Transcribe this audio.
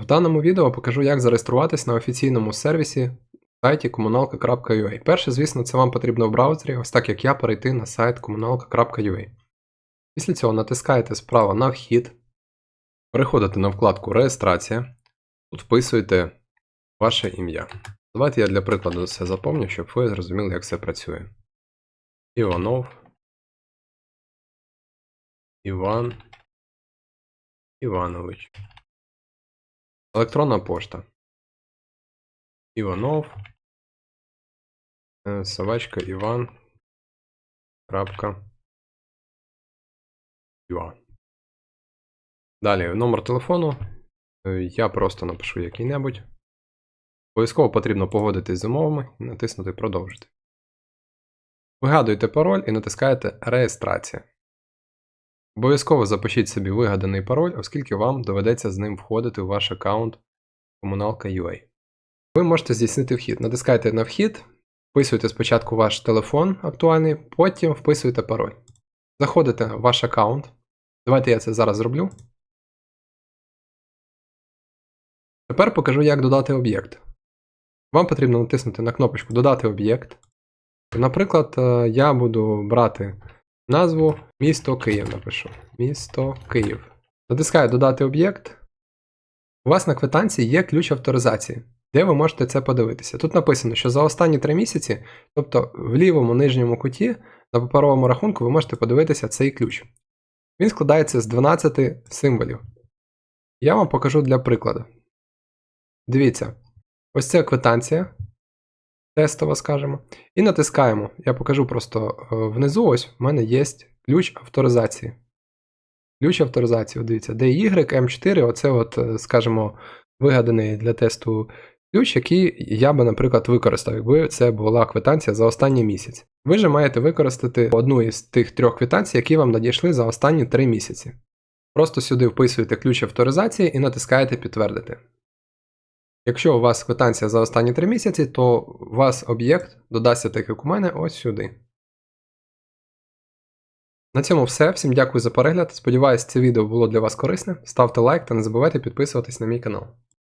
В даному відео покажу, як зареєструватись на офіційному сервісі сайті kommunalka.ua. Перше, звісно, це вам потрібно в браузері, ось так як я, перейти на сайт kommunalka.ua. Після цього натискаєте справа на вхід, переходите на вкладку Реєстрація, тут вписуєте ваше ім'я. Давайте я для прикладу все заповню, щоб ви зрозуміли, як все працює. Іванов. Іван. Іванович. Електронна пошта. Іванов. е, Собачка Іван. Крапка. Іван. Далі номер телефону. Е, Я просто напишу який-небудь. Обов'язково потрібно погодитись з умовами і натиснути Продовжити. Вигадуєте пароль і натискаєте Реєстрація. Обов'язково запишіть собі вигаданий пароль, оскільки вам доведеться з ним входити у ваш аккаунт Комуналка.ua. Ви можете здійснити вхід. Натискайте на вхід, вписуєте спочатку ваш телефон актуальний, потім вписуєте пароль. Заходите в ваш аккаунт. Давайте я це зараз зроблю. Тепер покажу, як додати об'єкт. Вам потрібно натиснути на кнопочку Додати об'єкт. Наприклад, е, я буду брати назву місто Київ напишу. Місто Київ. Натискаю Додати об'єкт. У вас на квитанції є ключ авторизації, де ви можете це подивитися. Тут написано, що за останні 3 місяці, тобто в лівому нижньому куті на паперовому рахунку, ви можете подивитися цей ключ. Він складається з 12 символів. Я вам покажу для прикладу. Дивіться, ось це квитанція. Тестова, скажемо. І натискаємо. Я покажу просто е, внизу. Ось в мене є ключ авторизації. Ключ авторизації, дивіться, DY M4, оце, от, е, скажімо, вигаданий для тесту ключ, який я би, наприклад, використав, якби це була квитанція за останній місяць. Ви же маєте використати одну із тих трьох квитанцій, які вам надійшли за останні три місяці. Просто сюди вписуєте ключ авторизації і натискаєте підтвердити. Якщо у вас квитанція за останні 3 місяці, то у вас об'єкт додасться так, як у мене, ось сюди. На цьому все. Всім дякую за перегляд. Сподіваюсь, це відео було для вас корисне. Ставте лайк та не забувайте підписуватись на мій канал.